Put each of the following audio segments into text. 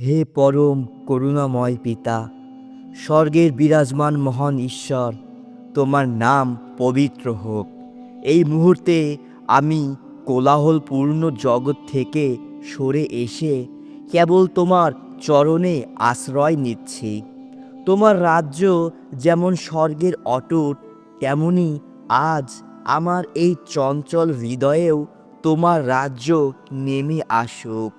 হে পরম করুণাময় পিতা, স্বর্গের বিরাজমান মহান ঈশ্বর, তোমার নাম পবিত্র হোক। এই মুহূর্তে আমি কোলাহলপূর্ণ জগৎ থেকে সরে এসে কেবল তোমার চরণে আশ্রয় নিচ্ছি। তোমার রাজ্য যেমন স্বর্গের অটুট, তেমনি আজ আমার এই চঞ্চল হৃদয়েও তোমার রাজ্য নেমে আসুক।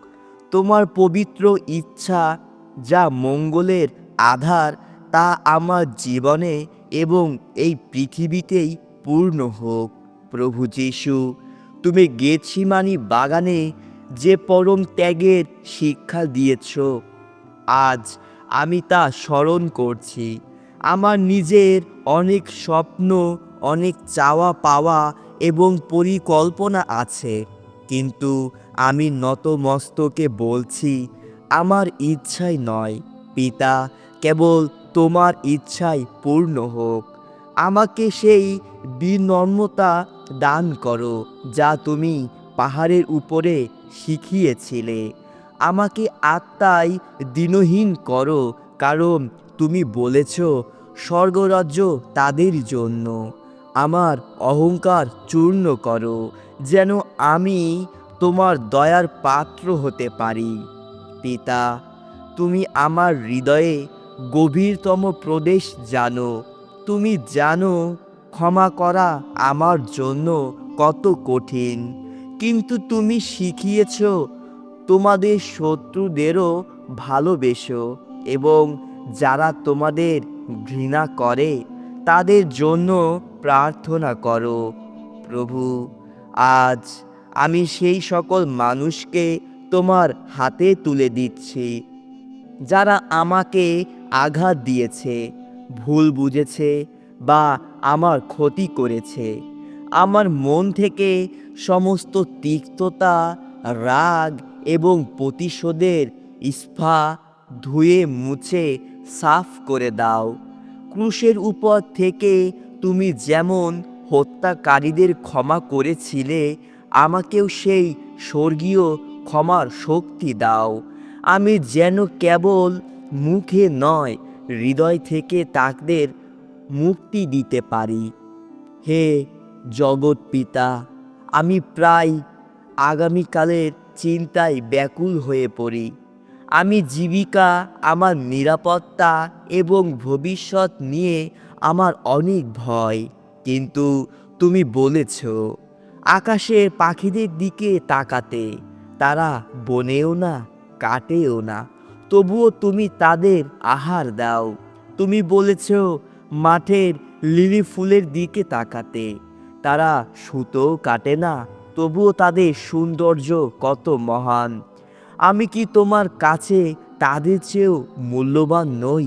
তোমার পবিত্র ইচ্ছা, যা মঙ্গলের আধার, তা আমার জীবনে এবং এই পৃথিবীতেই পূর্ণ হোক। প্রভু যিশু, তুমি গেছিমানি বাগানে যে পরম ত্যাগের শিক্ষা দিয়েছ, আজ আমি তা স্মরণ করছি। আমার নিজের অনেক স্বপ্ন, অনেক চাওয়া পাওয়া এবং পরিকল্পনা আছে। কিন্তু আমি নতমস্তকে বলছি, আমার ইচ্ছাই নয়। পিতা, কেবল তোমার ইচ্ছাই পূর্ণ হোক। আমাকে সেই বিনম্রতা দান করো, যা তুমি পাহাড়ের উপরে শিখিয়েছিলে। আমাকে আত্মায় দিনহীন করো, কারণ তুমি বলেছ, স্বর্গরাজ্য তাদের জন্য। আমার অহংকার চূর্ণ করো যেন আমি তোমার দয়ার পাত্র হতে পারি। পিতা, তুমি আমার হৃদয়ে গভীরতম প্রদেশ জানো। তুমি জানো, ক্ষমা করা আমার জন্য কত কঠিন। কিন্তু তুমি শিখিয়েছ, তোমাদের শত্রুদেরও ভালোবেসো এবং যারা তোমাদের ঘৃণা করে, তাদের জন্য প্রার্থনা করো। প্রভু আজ আমি সেই সকল মানুষকে তোমার হাতে তুলে দিচ্ছি, যারা আমাকে আঘাত দিয়েছে, ভুল বুঝেছে বা আমার ক্ষতি করেছে। আমার মন থেকে সমস্ত তিক্ততা, রাগ এবং প্রতিশোধের ইস্ফা ধুয়ে মুছে সাফ করে দাও। ক্রুশের উপর থেকে তুমি যেমন হত্যাকারীদের ক্ষমা করেছিলে, আমাকেও সেই স্বর্গীয় ক্ষমার শক্তি দাও। আমি যেন কেবল মুখে নয়, হৃদয় থেকে তাদের মুক্তি দিতে পারি। হে জগৎ পিতা, আমি প্রায় আগামীকালের চিন্তায় ব্যাকুল হয়ে পড়ি। আমি জীবিকা, আমার নিরাপত্তা এবং ভবিষ্যৎ নিয়ে আমার অনেক ভয়। কিন্তু তুমি বলেছ, আকাশের পাখিদের দিকে তাকাতে তারা বনেও না, কাটেও না, তবুও তুমি তাদের আহার দাও। তুমি বলেছ, মাঠের লিলি ফুলের দিকে তাকাতে তারা সুতো কাটে না, তবুও তাদের সৌন্দর্য কত মহান। আমি কি তোমার কাছে তাদের চেয়েও মূল্যবান নই?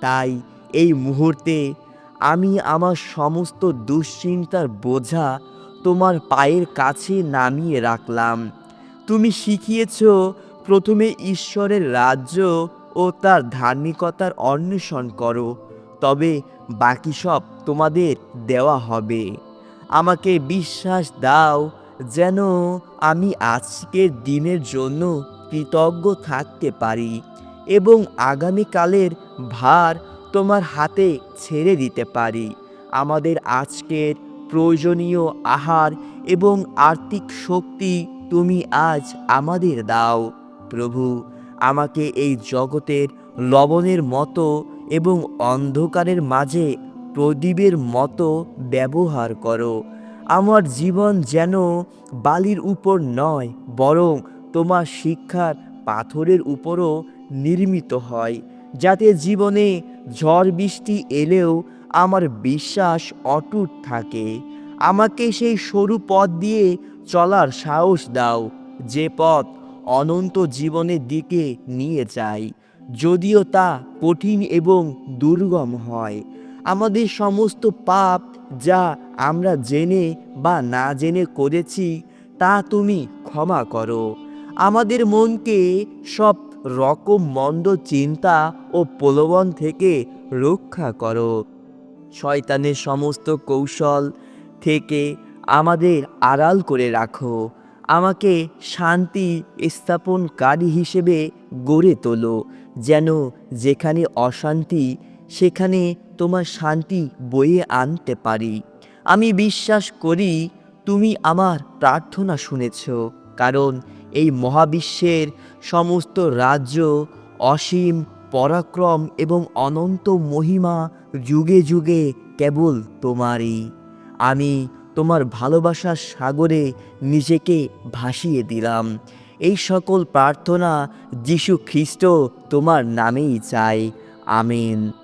তাই এই মুহূর্তে আমি আমার সমস্ত দুশ্চিন্তার বোঝা তোমার পায়ের কাছে নামিয়ে রাখলাম। তুমি শিখিয়েছ প্রথমে ঈশ্বরের রাজ্য ও তার ধার্মিকতার অন্বেষণ করো, তবে বাকি সব তোমাদের দেওয়া হবে। আমাকে বিশ্বাস দাও যেন আমি আজকের দিনের জন্য কৃতজ্ঞ থাকতে পারি এবং আগামীকালের ভার তোমার হাতে ছেড়ে দিতে পারি। আমাদের আজকের প্রয়োজনীয় আহার এবং আর্থিক শক্তি তুমি আজ আমাদের দাও। প্রভু, আমাকে এই জগতের লবণের মতো এবং অন্ধকারের মাঝে প্রদীপের মতো ব্যবহার করো। আমার জীবন যেন বালির উপর নয়, বরং তোমার শিক্ষার পাথরের উপরও নির্মিত হয়, যাতে জীবনে ঝড় বৃষ্টি এলেও আমার বিশ্বাস অটুট থাকে। আমাকে সেই সরু পথ দিয়ে চলার সাহস দাও, যে পথ অনন্ত জীবনের দিকে নিয়ে যায়। যদিও তা কঠিন এবং দুর্গম হয়। আমাদের সমস্ত পাপ যা আমরা জেনে বা না জেনে করেছি, তা তুমি ক্ষমা করো। আমাদের মনকে সব রকম মন্দ চিন্তা ও প্রলোভন থেকে রক্ষা করো। শয়তানের সমস্ত কৌশল থেকে আমাদের আড়াল করে রাখো। আমাকে শান্তি স্থাপনকারী হিসেবে গড়ে তোলো, যেন যেখানে অশান্তি, সেখানে তোমার শান্তি বয়ে আনতে পারি। আমি বিশ্বাস করি তুমি আমার প্রার্থনা শুনেছ, কারণ এই মহাবিশ্বের সমস্ত রাজ্য অসীম, পরাক্রম এবং অনন্ত মহিমা যুগে যুগে কেবল তোমারই। আমি তোমার ভালোবাসার সাগরে নিজেকে ভাসিয়ে দিলাম। এই সকল প্রার্থনা যিশু খ্রিস্ট তোমার নামেই চাই। আমেন।